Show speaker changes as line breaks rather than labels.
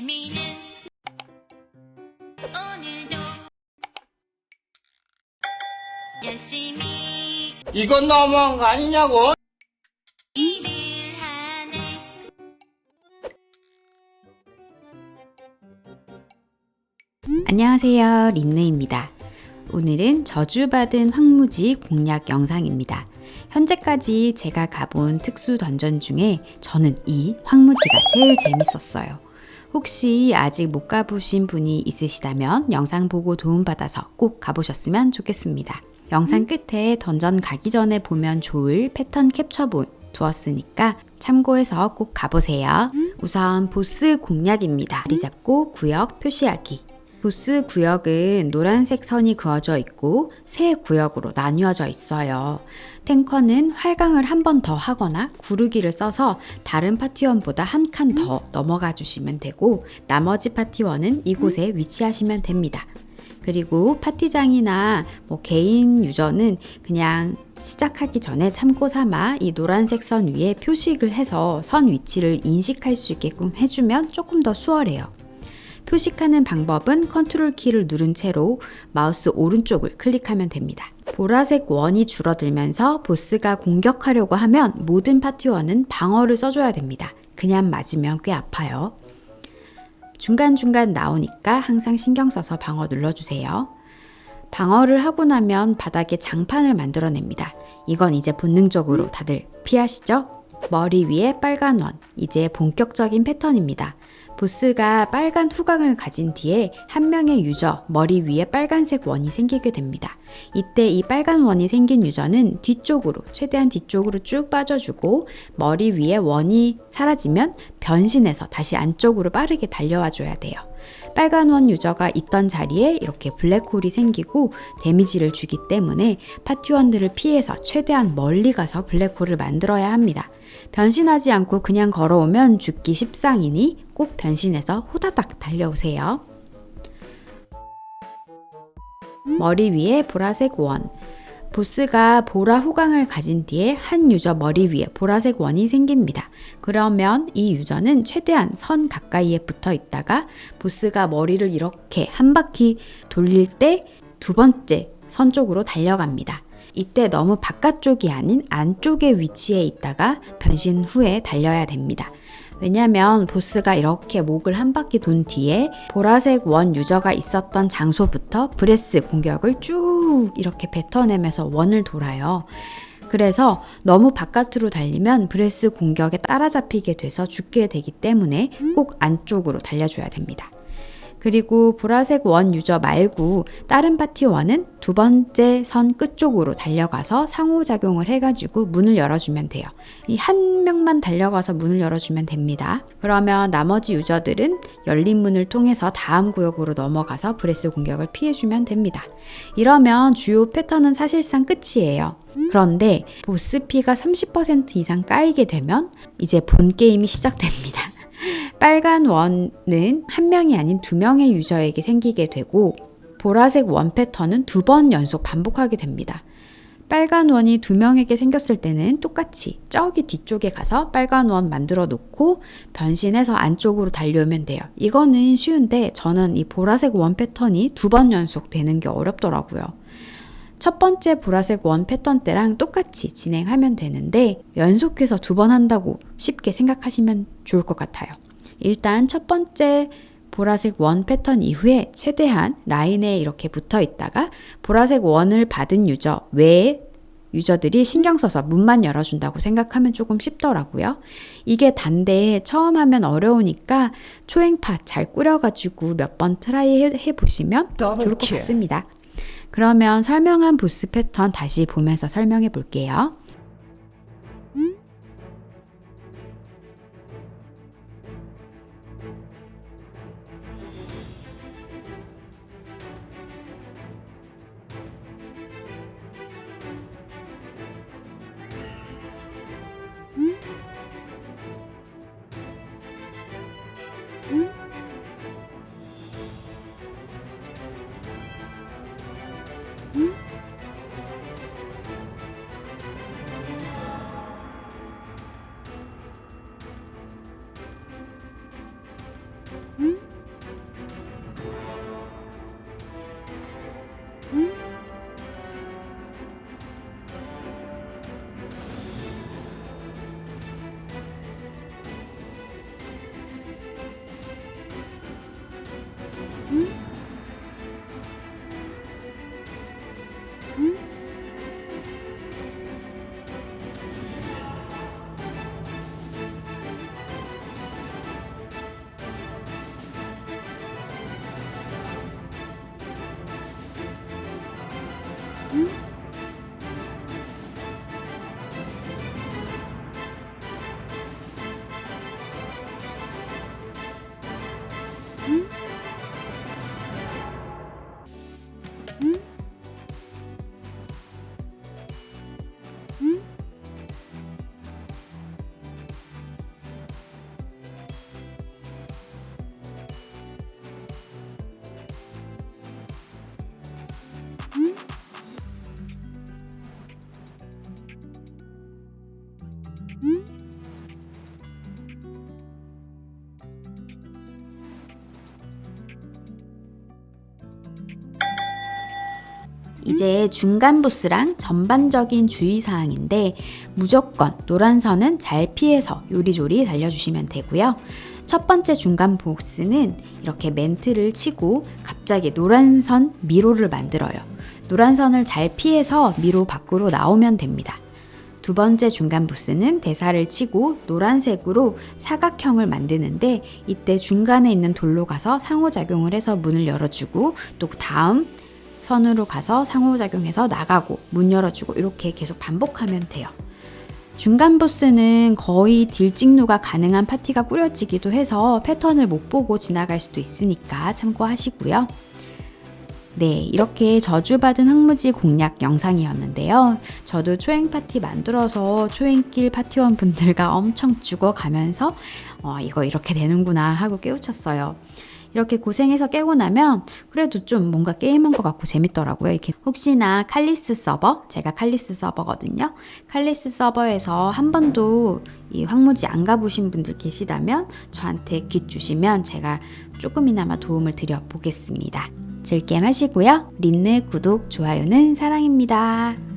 재미는 오늘도 열심히
이건 너무한 거 아니냐고?
일을 하네
안녕하세요. 린네입니다. 오늘은 저주받은 황무지 공략 영상입니다. 현재까지 제가 가본 특수 던전 중에 저는 이 황무지가 제일 재밌었어요. 혹시 아직 못 가보신 분이 있으시다면 영상 보고 도움받아서 꼭 가보셨으면 좋겠습니다. 영상 끝에 던전 가기 전에 보면 좋을 패턴 캡처본 두었으니까 참고해서 꼭 가보세요. 우선 보스 공략입니다. 자리 잡고 구역 표시하기. 보스 구역은 노란색 선이 그어져 있고 세 구역으로 나뉘어져 있어요. 탱커는 활강을 한 번 더 하거나 구르기를 써서 다른 파티원보다 한 칸 더 넘어가 주시면 되고 나머지 파티원은 이곳에 위치하시면 됩니다. 그리고 파티장이나 뭐 개인 유저는 그냥 시작하기 전에 참고 삼아 이 노란색 선 위에 표식을 해서 선 위치를 인식할 수 있게끔 해주면 조금 더 수월해요. 표식하는 방법은 컨트롤 키를 누른 채로 마우스 오른쪽을 클릭하면 됩니다. 보라색 원이 줄어들면서 보스가 공격하려고 하면 모든 파티원은 방어를 써줘야 됩니다. 그냥 맞으면 꽤 아파요. 중간중간 나오니까 항상 신경 써서 방어 눌러주세요. 방어를 하고 나면 바닥에 장판을 만들어냅니다. 이건 이제 본능적으로 다들 피하시죠? 머리 위에 빨간 원. 이제 본격적인 패턴입니다. 보스가 빨간 후광을 가진 뒤에 한 명의 유저 머리 위에 빨간색 원이 생기게 됩니다. 이때 이 빨간 원이 생긴 유저는 뒤쪽으로 최대한 뒤쪽으로 쭉 빠져주고 머리 위에 원이 사라지면 변신해서 다시 안쪽으로 빠르게 달려와 줘야 돼요. 빨간 원 유저가 있던 자리에 이렇게 블랙홀이 생기고 데미지를 주기 때문에 파티원들을 피해서 최대한 멀리 가서 블랙홀을 만들어야 합니다. 변신하지 않고 그냥 걸어오면 죽기 십상이니 꼭 변신해서 호다닥 달려오세요. 머리 위에 보라색 원. 보스가 보라 후광을 가진 뒤에 한 유저 머리 위에 보라색 원이 생깁니다. 그러면 이 유저는 최대한 선 가까이에 붙어 있다가 보스가 머리를 이렇게 한 바퀴 돌릴 때 두 번째 선 쪽으로 달려갑니다. 이때 너무 바깥쪽이 아닌 안쪽에 위치해 있다가 변신 후에 달려야 됩니다. 왜냐면 보스가 이렇게 목을 한 바퀴 돈 뒤에 보라색 원 유저가 있었던 장소부터 브레스 공격을 쭉 이렇게 뱉어내면서 원을 돌아요. 그래서 너무 바깥으로 달리면 브레스 공격에 따라잡히게 돼서 죽게 되기 때문에 꼭 안쪽으로 달려줘야 됩니다. 그리고 보라색 원 유저 말고 다른 파티 원은 두 번째 선 끝쪽으로 달려가서 상호작용을 해가지고 문을 열어주면 돼요. 이 한 명만 달려가서 문을 열어주면 됩니다. 그러면 나머지 유저들은 열린 문을 통해서 다음 구역으로 넘어가서 브레스 공격을 피해주면 됩니다. 이러면 주요 패턴은 사실상 끝이에요. 그런데 보스 피가 30% 이상 까이게 되면 이제 본 게임이 시작됩니다. 빨간 원은 한 명이 아닌 두 명의 유저에게 생기게 되고 보라색 원 패턴은 두 번 연속 반복하게 됩니다. 빨간 원이 두 명에게 생겼을 때는 똑같이 저기 뒤쪽에 가서 빨간 원 만들어 놓고 변신해서 안쪽으로 달려오면 돼요. 이거는 쉬운데 저는 이 보라색 원 패턴이 두 번 연속 되는 게 어렵더라고요. 첫 번째 보라색 원 패턴 때랑 똑같이 진행하면 되는데 연속해서 두 번 한다고 쉽게 생각하시면 좋을 것 같아요. 일단 첫 번째 보라색 원 패턴 이후에 최대한 라인에 이렇게 붙어 있다가 보라색 원을 받은 유저 외에 유저들이 신경 써서 문만 열어준다고 생각하면 조금 쉽더라고요. 이게 단데 처음 하면 어려우니까 초행파 잘 꾸려가지고 몇 번 트라이 해, 해보시면 좋을 것 같습니다. 그러면 설명한 보스 패턴 다시 보면서 설명해 볼게요. 嗯。 응? 응? 이제 중간 부스랑 전반적인 주의사항인데 무조건 노란 선은 잘 피해서 요리조리 달려주시면 되고요. 첫 번째 중간 보스는 이렇게 멘트를 치고 갑자기 노란 선 미로를 만들어요. 노란 선을 잘 피해서 미로 밖으로 나오면 됩니다. 두 번째 중간 보스는 대사를 치고 노란색으로 사각형을 만드는데 이때 중간에 있는 돌로 가서 상호작용을 해서 문을 열어주고 또 다음 선으로 가서 상호작용해서 나가고 문 열어주고 이렇게 계속 반복하면 돼요. 중간 보스는 거의 딜찍누가 가능한 파티가 꾸려지기도 해서 패턴을 못 보고 지나갈 수도 있으니까 참고하시고요. 네, 이렇게 저주받은 황무지 공략 영상이었는데요. 저도 초행 파티 만들어서 초행길 파티원 분들과 엄청 죽어가면서 어, 이거 이렇게 되는구나 하고 깨우쳤어요. 이렇게 고생해서 깨고 나면 그래도 좀 뭔가 게임한 것 같고 재밌더라고요. 이렇게 혹시나 칼리스 서버, 제가 칼리스 서버거든요. 칼리스 서버에서 한 번도 이 황무지 안 가보신 분들 계시다면 저한테 깃 주시면 제가 조금이나마 도움을 드려 보겠습니다. 즐겜 하시고요. 린느 구독, 좋아요는 사랑입니다.